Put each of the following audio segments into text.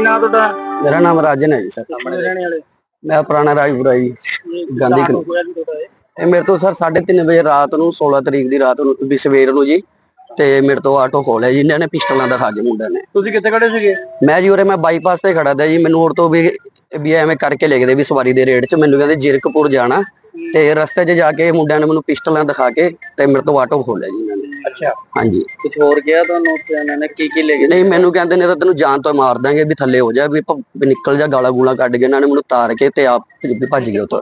ਕੀ ਨਾਂ ਤੁਹਾਡਾ? ਮੇਰਾ ਨਾਮ ਰਾਜਨ ਹੈ ਜੀ ਸਰ। ਆਪਣੇ ਰਹਿਣੇ ਵਾਲੇ? ਮੈਂ ਪੁਰਾਣਾ ਰਾਜਪੁਰਾ ਜੀ ਗਾਂਧੀ ਕਲੋਨੀ। ਨੂੰ ਹੋਇਆ ਜੀ ਤੁਹਾਡਾ ਇਹ? ਇਹ ਮੇਰੇ ਤੋਂ ਸਰ 3:30 ਵਜੇ ਰਾਤ ਨੂੰ 16 ਤਰੀਕ ਦੀ ਰਾਤ ਨੂੰ ਵੀ ਸਵੇਰ ਨੂੰ ਜੀ ਤੇ ਮੇਰੇ ਤੋਂ ਆਟੋ ਖੋਲਿਆ ਜੀ ਇਹਨਾਂ ਨੇ ਪਿਸਟਲਾਂ ਦਿਖਾ ਕੇ ਮੁੰਡਿਆਂ ਨੇ। ਤੁਸੀਂ ਕਿੱਥੇ ਖੜੇ ਸੀਗੇ? ਮੈਂ ਜੀ ਉਰੇ ਮੈਂ ਬਾਈਪਾਸ ਤੇ ਖੜਾ ਤਾ ਜੀ ਮੈਨੂੰ ਹੋਰ ਤੋਂ ਵੀ ਵੀ ਐਵੇਂ ਕਰਕੇ ਲੈ ਗਏ ਵੀ ਸਵਾਰੀ ਦੇ ਰੇਟ 'ਚ ਮੈਨੂੰ ਕਹਿੰਦੇ ਜਿਰਕਪੁਰ ਜਾਣਾ ਤੇ ਰਸਤੇ 'ਚ ਜਾ ਕੇ ਮੁੰਡਿਆਂ ਨੇ ਮੈਨੂੰ ਪਿਸਟਲਾਂ ਦਿਖਾ ਕੇ ਤੇ ਮੇਰੇ ਤੋਂ ਆਟੋ ਖੋਲਿਆ ਜੀ ਇਹਨਾਂ ਨੇ। ਅੱਛਾ। ਹਾਂਜੀ। ਕੁਝ ਹੋਰ ਗਿਆ ਤੁਹਾਨੂੰ ਉੱਥੇ ਉਹਨਾਂ ਨੇ? ਕੀ ਕੀ ਲੈ ਗਏ ਨਹੀਂ ਮੈਨੂੰ ਕਹਿੰਦੇ ਨੇ ਤਾਂ ਤੈਨੂੰ ਜਾਨ ਤੋਂ ਮਾਰ ਦਾਂਗੇ ਵੀ ਥੱਲੇ ਹੋ ਜਾ ਵੀ ਭ- ਵੀ ਨਿਕਲ ਜਾ ਗਾਲਾਂ ਗੂਲਾਂ ਕੱਢ ਕੇ ਇਹਨਾਂ ਨੇ ਮੈਨੂੰ ਤਾਰ ਕੇ ਤੇ ਆਪ ਵੀ ਭੱਜ ਗਏ ਉੱਥੋਂ।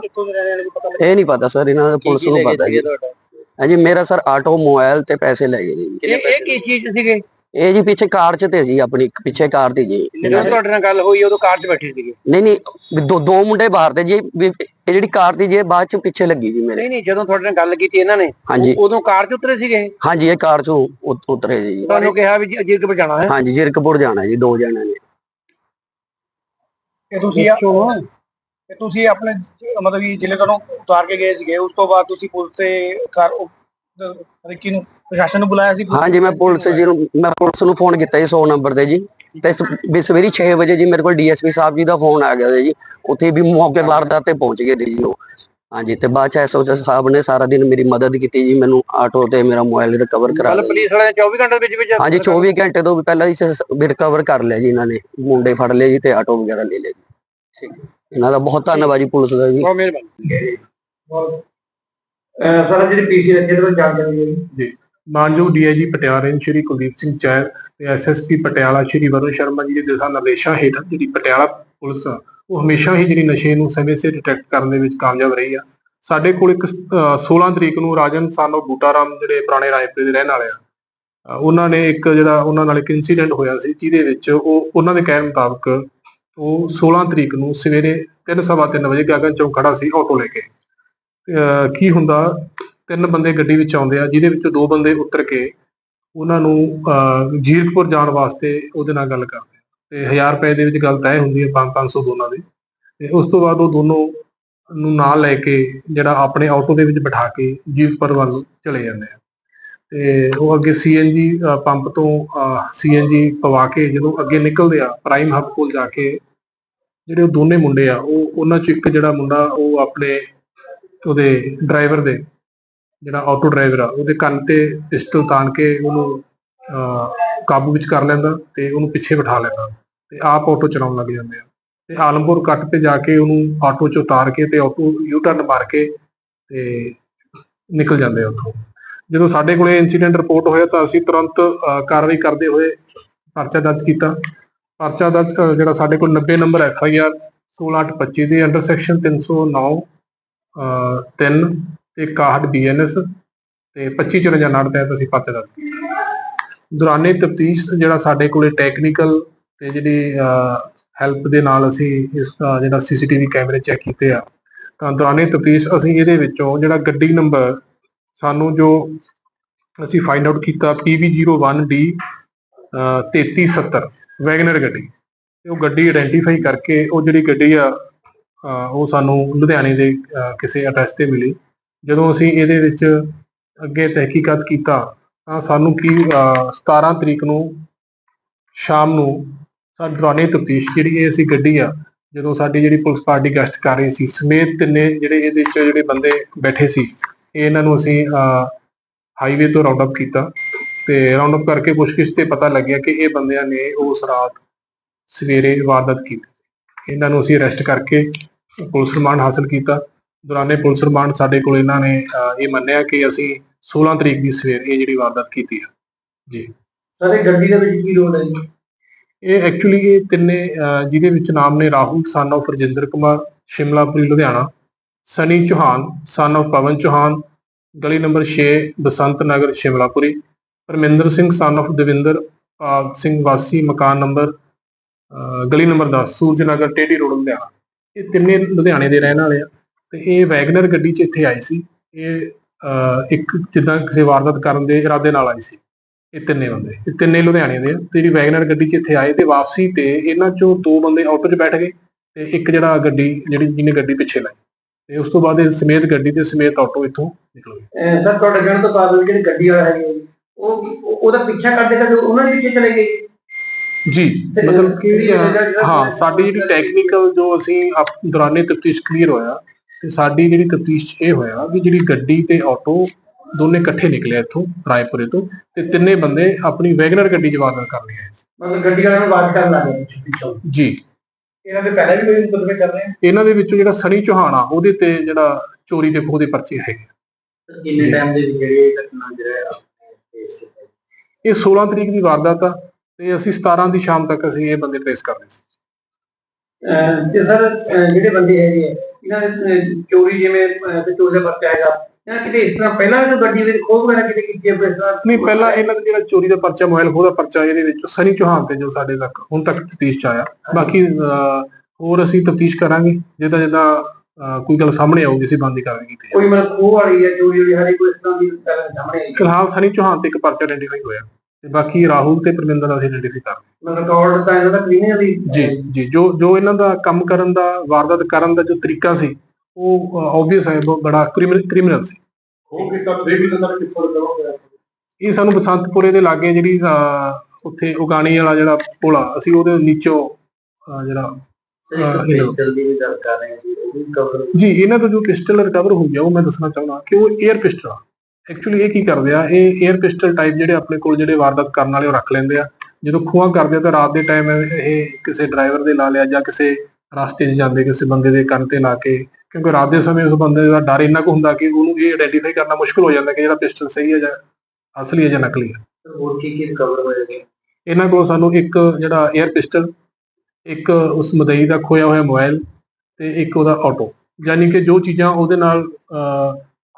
ਇਹ ਨਹੀਂ ਪਤਾ ਸਰ ਇਹਨਾਂ ਦਾ ਪੁਲਿਸ ਨੂੰ ਪਤਾ ਜੀ। ਤੁਹਾਡਾ? ਹਾਂਜੀ ਮੇਰਾ ਸਰ ਆਟੋ ਮੋਬਾਈਲ ਤੇ ਪੈਸੇ ਲੈ ਗਏ ਜੀ। ਇਹ ਇਹ ਕੀ ਚੀਜ਼ ਸੀਗੇ? ਇਹ ਜੀ ਪਿੱਛੇ ਕਾਰ 'ਚ ਤੇ ਸੀ ਆਪਣੀ ਪਿੱਛੇ ਕਾਰ ਤੇ ਜੀ। ਜਦੋਂ ਤੁਹਾਡੇ ਨਾਲ ਗੱਲ ਹੋਈ ਉਦੋਂ ਕਾਰ 'ਚ ਬੈਠੇ ਸੀਗੇ? ਨਹੀਂ ਨਹੀਂ ਦੋ ਦੋ ਮੁੰਡੇ ਬਾਹਰ ਤੇ ਜੀ ਵੀ ਇਹ ਜਿਹੜੀ ਕਾਰ ਦੀ ਜੀ ਬਾਅਦ 'ਚ ਪਿੱਛੇ ਲੱਗੀ ਜੀ ਮੇਰੇ। ਨਹੀਂ ਨਹੀਂ ਜਦੋਂ ਤੁਹਾਡੇ ਨਾਲ ਗੱਲ ਕੀਤੀ ਇਹਨਾਂ ਨੇ ਹਾਂਜੀ। ਉਦੋਂ ਕਾਰ 'ਚ ਉਤਰੇ ਸੀਗੇ? ਹਾਂਜੀ ਇਹ ਕਾਰ 'ਚੋਂ ਉਤ- ਉਤਰੇ ਜੀ। ਤੁਹਾਨੂੰ ਕਿਹਾ ਵੀ ਜੀ ਅਜੀਤ ਜਾਣਾ ਹੈ? ਹਾਂਜੀ ਜਿਰਕਪੁਰ ਜਾਣਾ ਜੀ ਦੋ ਜਣਿਆਂ ਨੇ। ਕਿ ਤੁਸੀਂ ਕਿ ਤੁਸੀਂ ਆਪਣੇ ਮਤਲਬ ਵੀ ਜ਼ਿਲ੍ਹੇ ਤੋਂ ਉਤਾਰ ਕੇ ਗਏ ਸੀਗੇ ਉਸ ਤੋਂ ਬਾਅਦ ਤੁਸੀਂ ਪੁਲਿਸ ਤੇ ਕਾਰ ਰਿੱਕੀ ਨੂੰ ਪ੍ਰਸ਼ਾਸਨ ਨੂੰ ਬੁਲਾਇਆ ਸੀ ਹਾਂਜੀ ਮੈਂ ਪੁਲਿਸ ਜੀ ਨੂੰ ਮੈਂ ਪੁਲਿਸ ਨੂੰ ਫੋਨ ਕੀਤਾ ਜੀ 100 ਨੰਬਰ ਤੇ ਜੀ। ਤੇ ਸ- ਸਵੇਰੀ 6 ਵਜੇ ਜੀ ਮੇਰੇ ਕੋਲ ਡੀਐਸਪੀ ਸਾਹਿਬ ਜੀ ਦਾ ਫੋਨ ਆ ਗਿਆ ਜੀ। ਉੱਥੇ ਵੀ ਮੌਕੇ ਵਾਰਦਾਤ ਤੇ ਪਹੁੰਚ ਗਏ ਸੀ ਜੀ ਉਹ। ਹਾਂਜੀ ਤੇ ਬਾਅਦ ਚ ਐਸਓਚ ਸਾਹਿਬ ਨੇ ਸਾਰਾ ਦਿਨ ਮੇਰੀ ਮਦਦ ਕੀਤੀ ਜੀ। ਮੈਨੂੰ ਆਟੋ ਤੇ ਮੇਰਾ ਮੋਬਾਈਲ ਰਿਕਵਰ ਕਰਾ ਕੱਲ ਲਿਆ। ਪੁਲਿਸ ਵਾਲਿਆਂ ਨੇ 24 ਘੰਟੇ ਦੇ ਵਿੱਚ ਵਿੱਚ ਹਾਂਜੀ 24 ਘੰਟੇ ਤੋਂ ਵੀ ਪਹਿਲਾਂ ਹੀ ਰਿਕਵਰ ਕਰ ਲਿਆ ਜੀ ਇਹਨਾਂ ਨੇ। ਮੁੰਡੇ ਫੜ ਲਏ ਜੀ ਤੇ ਆਟੋ ਵਗੈਰਾ ਲੈ ਲਿਆ ਜੀ। ਇਹਨਾਂ ਦਾ ਬਹੁਤ ਧੰਨਵਾਦ ਜੀ ਪੁਲਿਸ ਦਾ ਜੀ। ਬਹੁਤ ਮਿਹਰਬਾਨੀ। ਸਰ ਜਿਹੜੀ ਪੀਸੀ ਰੱਖੇ ਤੋਂ ਜਾਣਕਾਰੀ ਜੀ। ਮਾਨਯੋਗ ਡੀਆਈਜੀ ਪਟਿਆਲਾ ਸ਼੍ਰੀ ਕੁਲਦੀਪ ਸਿੰਘ ਚਹਿਲ ਤੇ ਐਸਐਸਪੀ ਪਟਿਆਲਾ ਸ਼੍ਰੀ ਵਰੁਣ ਸ਼ਰਮਾ ਜੀ ਦੇ ਦਿਸ਼ਾ ਨਿਰਦੇਸ਼ਾਂ ਹੇਠ ਜਿਹੜੀ ਪਟਿਆਲਾ ਪੁਲਿਸ ਆ ਉਹ ਹਮੇਸ਼ਾ ਹੀ ਜਿਹੜੀ ਨਸ਼ੇ ਨੂੰ ਸਮੇਂ ਸਿਰ ਡਿਟੈਕਟ ਕਰਨ ਦੇ ਵਿੱਚ ਕਾਮਯਾਬ ਰਹੀ ਆ। ਸਾਡੇ ਕੋਲ ਇੱਕ ਅਹ, 16 ਤਰੀਕ ਨੂੰ ਰਾਜਨ ਸਾਨੋ ਬੂਟਾਰਾਮ ਜਿਹੜੇ ਪੁਰਾਣੇ ਰਾਏਪੁਰ ਦੇ ਰਹਿਣ ਵਾਲੇ ਆ ਉਹਨਾਂ ਨੇ ਇੱਕ ਜਿਹੜਾ ਉਹਨਾਂ ਨਾਲ ਇੱਕ ਇਨਸੀਡੈਂਟ ਹੋਇਆ ਸੀ ਜਿਹਦੇ ਵਿੱਚ ਉਹ ਉਹਨਾਂ ਦੇ ਕਹਿਣ ਮੁਤਾਬਕ ਉਹ 16 ਤਰੀਕ ਨੂੰ ਸਵੇਰੇ 3:30 ਵਜੇ ਗਗਨ ਚੌਂਕ ਖੜਾ ਸੀ ਆਟੋ ਲੈ ਕੇ। ਕੀ ਹੁੰਦਾ ਤਿੰਨ ਬੰਦੇ ਗੱਡੀ ਵਿੱਚ ਆਉਂਦੇ ਆ ਜਿਹਦੇ ਵਿੱਚੋਂ ਦੋ ਬੰਦੇ ਉਤਰ ਕੇ ਉਹਨਾਂ ਨੂੰ ਅਹ, ਜੀਰਕਪੁਰ ਜਾਣ ਵਾਸਤੇ ਉਹਦੇ ਨਾਲ ਗੱਲ ਕਰਦੇ ਆ। ਤੇ 1000 ਰੁਪਏ ਦੇ ਵਿੱਚ ਗੱਲ ਤੈਅ ਹੁੰਦੀ ਹੈ 5-500 ਦੋਨਾਂ ਦੀ। ਤੇ ਉਸ ਤੋਂ ਬਾਅਦ ਉਹ ਦੋਨੋਂ ਨੂੰ ਨਾਲ ਲੈ ਕੇ ਜਿਹੜਾ ਆਪਣੇ ਆਟੋ ਦੇ ਵਿੱਚ ਬਿਠਾ ਕੇ ਜੀਰਕਪੁਰ ਵੱਲ ਚਲੇ ਜਾਂਦੇ ਆ। ਤੇ ਉਹ ਅੱਗੇ ਸੀਐਨਜੀ ਪੰਪ ਤੋਂ ਸੀਐਨਜੀ ਪਵਾ ਕੇ ਜਦੋਂ ਅੱਗੇ ਨਿਕਲਦੇ ਆ ਪ੍ਰਾਈਮ ਹੱਬ ਕੋਲ ਜਾ ਕੇ ਜਿਹੜੇ ਉਹ ਦੋਨੇ ਮੁੰਡੇ ਆ ਉਹ ਉਹਨਾਂ 'ਚੋਂ ਇੱਕ ਜਿਹੜਾ ਮੁੰਡਾ ਉਹ ਆਪਣੇ ਉਹਦੇ ਡਰਾਈਵਰ ਦੇ ਜਿਹੜਾ ਆਟੋ ਡਰਾਈਵਰ ਆ ਉਹਦੇ ਕੰਨ ਤੇ ਪਿਸਟਲ ਤਾਣ ਕੇ ਉਹਨੂੰ ਕਾਬੂ ਵਿੱਚ ਕਰ ਲੈਂਦਾ ਤੇ ਉਹਨੂੰ ਪਿੱਛੇ ਬਿਠਾ ਲੈਂਦਾ ਤੇ ਆਪ ਆਟੋ ਚਲਾਉਣ ਲੱਗ ਜਾਂਦੇ ਆ। ਤੇ ਆਲਮਪੁਰ ਕੱਟ ਤੇ ਜਾ ਕੇ ਉਹਨੂੰ ਆਟੋ ਚ ਉਤਾਰ ਕੇ ਤੇ ਆਟੋ ਯੂ ਟਰਨ ਮਾਰ ਕੇ ਤੇ ਨਿਕਲ ਜਾਂਦੇ ਆ ਉੱਥੋਂ। ਜਦੋਂ ਸਾਡੇ ਕੋਲੇ ਇਨਸੀਡੈਂਟ ਰਿਪੋਰਟ ਹੋਇਆ ਤਾਂ ਅਸੀਂ ਤੁਰੰਤ ਕਾਰਵਾਈ ਕਰਦੇ ਹੋਏ ਪਰਚਾ ਦਰਜ ਕੀਤਾ। ਪਰਚਾ ਦਰਜ ਜਿਹੜਾ ਸਾਡੇ ਕੋਲ 90 ਨੰਬਰ ਐਫ ਆਈ ਆਰ 16825 ਦੇ ਅੰਡਰ ਸੈਕਸ਼ਨ 309 ਅਹ, 3 ਤੇ 61 ਬੀਐਨਐਸ ਤੇ 2554 ਨਾਟ ਤਹਿਤ ਅਸੀਂ ਪਰਚਾ ਦਰਜ ਦੌਰਾਨੇ ਤਫਤੀਸ਼ ਜਿਹੜਾ ਸਾਡੇ ਕੋਲੇ ਟੈਕਨੀਕਲ ਤੇ ਜਿਹੜੀ ਹੈਲਪ ਦੇ ਨਾਲ ਅਸੀਂ ਇਸ ਦਾ ਜਿਹੜਾ ਸੀਸੀਟੀਵੀ ਕੈਮਰੇ ਚੈੱਕ ਕੀਤੇ ਆ। ਤਾਂ ਦੌਰਾਨੇ ਤਫਤੀਸ਼ ਅਸੀਂ ਇਹਦੇ ਵਿੱਚੋਂ ਜਿਹੜਾ ਗੱਡੀ ਨੰਬਰ ਸਾਨੂੰ ਜੋ ਅਸੀਂ ਫਾਈਂਡ ਆਊਟ ਕੀਤਾ PB01D 3370 ਵੈਗਨਰ ਗੱਡੀ। ਤੇ ਉਹ ਗੱਡੀ ਆਇਡੈਂਟੀਫਾਈ ਕਰਕੇ ਉਹ ਜਿਹੜੀ ਗੱਡੀ ਆ ਉਹ ਸਾਨੂੰ ਲੁਧਿਆਣੇ ਦੇ, ਅਹ ਕਿਸੇ ਐਡਰੈਸ ਤੇ ਮਿਲੀ। ਜਦੋਂ ਅਸੀਂ ਇਹਦੇ ਵਿੱਚ ਅੱਗੇ ਤਹਿਕੀਕਾਤ ਕੀਤਾ, ਤਾਂ ਸਾਨੂੰ ਕੀ, ਅਹ 17 ਤਰੀਕ ਨੂੰ ਸ਼ਾਮ ਨੂੰ ਸਾਡੇ ਦੌਰਾਨੇ ਤਫਤੀਸ਼ ਜਿਹੜੀ ਇਹ ਅਸੀਂ ਗੱਡੀ ਆ, ਜਦੋਂ ਸਾਡੀ ਜਿਹੜੀ ਪੁਲਿਸ ਪਾਰਟੀ ਗਸ਼ਤ ਕਰ ਰਹੀ ਸੀ, ਸਮੇਤ ਤਿੰਨੇ ਜਿਹੜੇ ਇਹਦੇ ਵਿੱਚ ਜਿਹੜੇ ਬੰਦੇ ਬੈਠੇ ਸੀ ਇਹਨਾਂ ਨੂੰ ਅਸੀਂ ਹਾਈਵੇ ਤੋਂ ਰਾਉਂਡ ਅਪ ਕੀਤਾ। ਤੇ ਰਾਉਂਡ ਅਪ ਕਰਕੇ ਪੁੱਛਗਿੱਛ ਤੇ ਪਤਾ ਲੱਗਿਆ ਕਿ ਇਹ ਬੰਦਿਆਂ ਨੇ ਉਸ ਰਾਤ ਸਵੇਰੇ ਵਾਰਦਾਤ ਕੀਤੀ। ਇਹਨਾਂ ਨੂੰ ਅਸੀਂ ਅਰੈਸਟ ਕਰਕੇ ਪੁਲਿਸ ਰਿਮਾਂਡ ਹਾਸਲ ਕੀਤਾ। ਦੌਰਾਨੇ ਪੁਲਿਸ ਰਿਮਾਂਡ ਸਾਡੇ ਕੋਲ ਇਹਨਾਂ ਨੇ ਇਹ ਮੰਨਿਆ ਕਿ ਅਸੀਂ 16 ਤਰੀਕ ਦੀ ਸਵੇਰ ਇਹ ਜਿਹੜੀ ਵਾਰਦਾਤ ਕੀਤੀ ਹੈ ਸਰ ਇਹ ਗੱਡੀ ਦੇ ਵਿੱਚ ਕੀ ਲੋੜ ਹੈ ਜੀ? ਇਹ ਐਕਚੁਅਲੀ ਇਹ ਤਿੰਨੇ ਜਿਹਦੇ ਵਿੱਚ ਨਾਮ ਨੇ ਰਾਹੁਲ ਸਨ of Rajinder Kumar Shimlapuri Ludhiana. Sunny Chauhan son of Pawan Chauhan ਗਲੀ number 6 Basant Nagar Shimlapuri Parminder Singh son of Davinder Singh ਵਾਸੀ ਮਕਾਨ ਨੰਬਰ ਗਲੀ ਨੰਬਰ 10 ਸੂਰਜ ਨਗਰ ਟੇਢੀ ਰੋਡ, ਲੁਧਿਆਣਾ। ਇਹ ਤਿੰਨੇ ਲੁਧਿਆਣੇ ਦੇ ਰਹਿਣ ਵਾਲੇ ਆ ਤੇ ਇਹ ਵੈਗਨਰ ਗੱਡੀ 'ਚ ਇੱਥੇ ਆਏ ਸੀ। ਇਹ ਇੱਕ ਜਿੱਦਾਂ ਕਿਸੇ ਵਾਰਦਾਤ ਕਰਨ ਦੇ ਇਰਾਦੇ ਨਾਲ ਆਏ ਸੀ। ਇਹ ਤਿੰਨੇ ਬੰਦੇ, ਇਹ ਤਿੰਨੇ ਲੁਧਿਆਣੇ ਦੇ ਆ। ਤੇ ਜਿਹੜੀ ਵੈਗਨਰ ਗੱਡੀ 'ਚ ਇੱਥੇ ਆਏ ਤੇ ਵਾਪਸੀ ਤੇ ਇਹਨਾਂ 'ਚੋਂ ਦੋ ਬੰਦੇ ਆਟੋ 'ਚ ਬੈਠ ਗਏ ਤੇ ਇੱਕ ਜਿਹੜਾ ਗੱਡੀ, ਜਿਹੜੀ ਜਿਹਨੇ ਗੱਡੀ ਪਿੱਛੇ ਲਾਈ। ਤੇ ਉਸ ਤੋਂ ਬਾਅਦ ਇਹ ਸਮੇਤ ਗੱਡੀ ਤੇ ਸਮੇਤ ਆਟੋ ਇੱਥੋਂ ਨਿਕਲ ਗਏ। ਸਰ, ਤੁਹਾਡੇ ਕਹਿਣ ਤੋਂ ਬਾਅਦ ਜਿਹੜੀ ਗੱਡੀ ਵਾਲਾ ਹੈ ਉਹ- ਉਹਦਾ ਪਿੱਛਾ ਕਰਦੇ ਕਰਦੇ ਉਹਨਾਂ ਦੇ ਪਿੱਛੇ ਚਲੇ ਗਏ? ਜੀ ਮਤਲਬ ਕਿ ਹਾਂ ਸਾਡੀ ਜਿਹੜੀ ਟੈਕਨੀਕਲ ਜੋ ਅਸੀਂ ਦੌਰਾਨੇ ਤਫਤੀਸ਼ ਕਲੀਅਰ ਹੋਇਆ ਤੇ ਸਾਡੀ ਜਿਹੜੀ ਤਫਤੀਸ਼ ਇਹ ਹੋਇਆ ਵੀ ਜਿਹੜੀ ਗੱਡੀ ਤੇ ਆਟੋ ਦੋਨੇ ਇਕੱਠੇ ਨਿਕਲੇ ਇੱਥੋਂ ਰਾਏਪੁਰੇ ਤੋਂ ਤੇ ਤਿੰਨੇ ਬੰਦੇ ਆਪਣੀ ਵੈਗਨਰ ਗੱਡੀ 'ਚ ਵਾਰਦਾਤ ਕਰ ਰਹੇ ਆ ਮਤਲਬ ਗੱਡੀ ਵਾਲਿਆਂ ਨੂੰ ਬਾਤ ਕਰਨ ਲੱਗੇ ਜੀ। ਇਹਨਾਂ ਦੇ ਪਹਿਲਾਂ ਵੀ ਕੋਈ ਮੁਕਦਮੇ ਕਰ ਰਹੇ ਆ? ਇਹਨਾਂ ਦੇ ਵਿੱਚੋਂ ਜਿਹੜਾ ਸਣੀ ਚੌਹਾਨ ਆ ਉਹਦੇ ਤੇ ਜਿਹੜਾ ਚੋਰੀ ਤੇ ਖੋਹ ਦੇ ਪਰਚੇ ਹੈਗੇ ਕਿੰਨੇ ਟਾਈਮ ਦੇ ਜਿਹੜੀ ਇਹ ਘਟਨਾ ਜਿਹੜਾ ਇਹ 16 ਤਰੀਕ ਦੀ ਵਾਰਦਾਤ ਆ। ਤੇ ਅਸੀਂ 17 ਦੀ ਸ਼ਾਮ ਤੱਕ ਅਸੀਂ ਇਹ ਬੰਦੇ ਟ੍ਰੇਸ ਕਰ ਸੀ। ਤੇ ਸਰ ਜਿਹੜੇ ਬੰਦੇ ਹੈਗੇ ਇਹਨਾਂ ਦੇ ਚੋਰੀ ਜਿਵੇਂ ਚੋਰੀ ਦਾ ਪਰਚਾ ਹੈਗਾ ਇਹਨਾਂ ਕਿਤੇ ਇਸ ਤਰ੍ਹਾਂ ਪਹਿਲਾਂ ਵੀ ਗੱਡੀ ਵਿੱਚ ਖੋਹ ਵਗੈਰਾ ਕਿਤੇ ਕੀਤੀ ਹੈ ਨਹੀਂ ਪਹਿਲਾਂ ਇਹਨਾਂ ਦਾ ਜਿਹੜਾ ਚੋਰੀ ਦਾ ਪਰਚਾ ਮੋਬਾਈਲ ਖੋਹ ਦਾ ਪਰਚਾ ਇਹਦੇ ਵਿੱਚ ਸਨੀ ਚੌਹਾਨ ਤੇ ਜੋ ਸਾਡੇ ਤੱਕ ਹੁਣ ਤੱਕ ਤਫਤੀਸ਼ ਚ ਆਇਆ। ਬਾਕੀ ਹੋਰ ਅਸੀਂ ਤਫਤੀਸ਼ ਕਰਾਂਗੇ ਜਿੱਦਾਂ ਜਿੱਦਾਂ ਕੋਈ ਗੱਲ ਸਾਹਮਣੇ ਆਊਗੀ ਅਸੀਂ ਬੰਦੀ ਕਰਾਂਗੇ ਕੀਤੀ। ਕੋਈ ਮਤਲਬ ਖੋਹ ਵਾਲੀ ਹੈ ਚੋਰੀ ਵਾਲੀ ਹਰੀ ਕੋਈ ਇਸ ਤਰ੍ਹਾਂ ਦੀ ਗੱਲ ਸਾਹਮਣੇ ਆਈ ਫਿਲਹਾਲ ਸਨੀ ਚੌਹਾਨ ਤੇ ਇੱਕ ਪਰਚਾ ਆਇਡੈਂਟੀਫਾਈ ਹੋਇਆ। ਤੇ ਬਾਕੀ ਰਾਹੁਲ ਤੇ ਪਰਮਿੰਦਰ ਦਾ ਅਸੀਂ ਆਇਡੈਂਟੀਫਾਈ ਕਰ ਮਤਲਬ ਰਿਕਾਰਡ ਤਾਂ ਇਹਨਾਂ ਦਾ ਕਲੀਨ ਹੈ ਦੀ ਹਾਂ। ਜੀ ਜੀ ਜੋ ਜੋ ਇਹਨਾਂ ਦਾ ਕੰਮ ਕਰਨ ਦਾ ਵਾਰਦਾਤ ਕਰਨ ਦਾ ਜੋ ਤਰੀਕਾ ਸੀ ਉਹ ਆਬਵੀਅਸ ਹੈ ਬਹੁਤ ਬੜਾ ਕ੍ਰਿਮੀਨਲ ਸੀ। ਉਹ ਕਿਤਾ ਲਿਆ ਤਾਂ ਕਿੱਥੋਂ ਕਰੋਗੇ ਇਹ ਸਾਨੂੰ ਬਸੰਤਪੁਰੇ ਦੇ ਲਾਗੇ ਜਿਹੜੀ ਉੱਥੇ ਉਗਾਣੀ ਵਾਲਾ ਜਿਹੜਾ ਪੁਲ ਆ ਅਸੀਂ ਉਹਦੇ ਨੀਚੋਂ ਜਿਹੜਾ ਵੀ ਵੀ ਜੀ ਇਹਨਾਂ ਤੋਂ ਜੋ ਪਿਸਟਲ ਰਿਕਵਰ ਹੋਈ ਆ ਉਹ ਮੈਂ ਦੱਸਣਾ ਚਾਹੁੰਦਾ ਕਿ ਉਹ 에ਅਰ ਪਿਸਟਲ ਆ। ਐਕਚੁਅਲੀ ਇਹ ਕੀ ਕਰਦੇ ਆ ਇਹ 에ਅਰ ਪਿਸਟਲ ਟਾਈਪ ਜਿਹੜੇ ਆਪਣੇ ਕੋਲ ਜਿਹੜੇ ਵਾਰਦਾਤ ਕਰਨ ਵਾਲੇ ਉਹ ਰੱਖ ਲੈਂਦੇ ਆ। ਜਦੋਂ ਖੂਹਾਂ ਕਰਦੇ ਆ ਤਾਂ ਰਾਤ ਦੇ ਟਾਈਮ ਇਹ ਕਿਸੇ ਡਰਾਈਵਰ ਦੇ ਲਾ ਲਿਆ ਜਾਂ ਕਿਸੇ ਰਸਤੇ 'ਚ ਜਾਂਦੇ ਕਿਸੇ ਬੰਦੇ ਦੇ ਕੰਨ ਤੇ ਲਾ ਕੇ ਕਿਉਂਕਿ ਰਾਤ ਦੇ ਸਮੇਂ ਉਸ ਬੰਦੇ ਦਾ ਡਰ ਇੰਨਾ ਕੁ ਹੁੰਦਾ ਕਿ ਉਹਨੂੰ ਇਹ ਆਇਡੈਂਟੀਫਾਈ ਕਰਨਾ ਮੁਸ਼ਕਲ ਹੋ ਜਾਂਦਾ ਕਿ ਜਿਹੜਾ ਪਿਸਟਲ ਸਹੀ ਹੈ ਜਾਂ ਅਸਲੀ ਹੈ ਜਾਂ ਨਕਲੀ ਹੈ। ਹੋਰ ਕੀ ਕੀ ਰਿਕਵਰ ਹੋਏਗਾ ਇਹਨਾਂ ਕੋਲ ਸਾਨੂੰ ਇੱਕ ਜਿਹੜਾ 에ਅਰ ਪਿਸਟਲ ਇੱਕ ਉਸ ਮਦਈ ਦਾ ਖੋਇਆ ਹੋਇਆ ਮੋਬਾਈਲ ਤੇ ਇੱਕ ਉਹਦਾ ਆਟੋ ਯਾਨੀ ਕਿ ਜੋ ਚੀਜ਼ਾਂ ਉਹਦੇ ਨਾਲ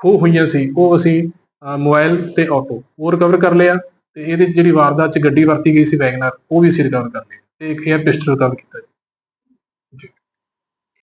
ਖੋਹ ਹੋਈਆਂ ਸੀ ਉਹ ਅਸੀਂ ਮੋਬਾਈਲ ਤੇ ਆਟੋ ਉਹ ਰਿਕਵਰ ਕਰ ਲਿਆ ਤੇ ਇਹਦੇ 'ਚ ਜਿਹੜੀ ਵਾਰਦਾਤ 'ਚ ਗੱਡੀ ਵਰਤੀ ਗਈ ਸੀ ਵੈਗਨਰ, ਉਹ ਵੀ ਅਸੀਂ ਰਿਕਵਰ ਕਰ ਲਈ ਤੇ ਇੱਕ 에ਅਰ ਪਿਸਟਲ ਰਿਕਵਰ ਕੀਤਾ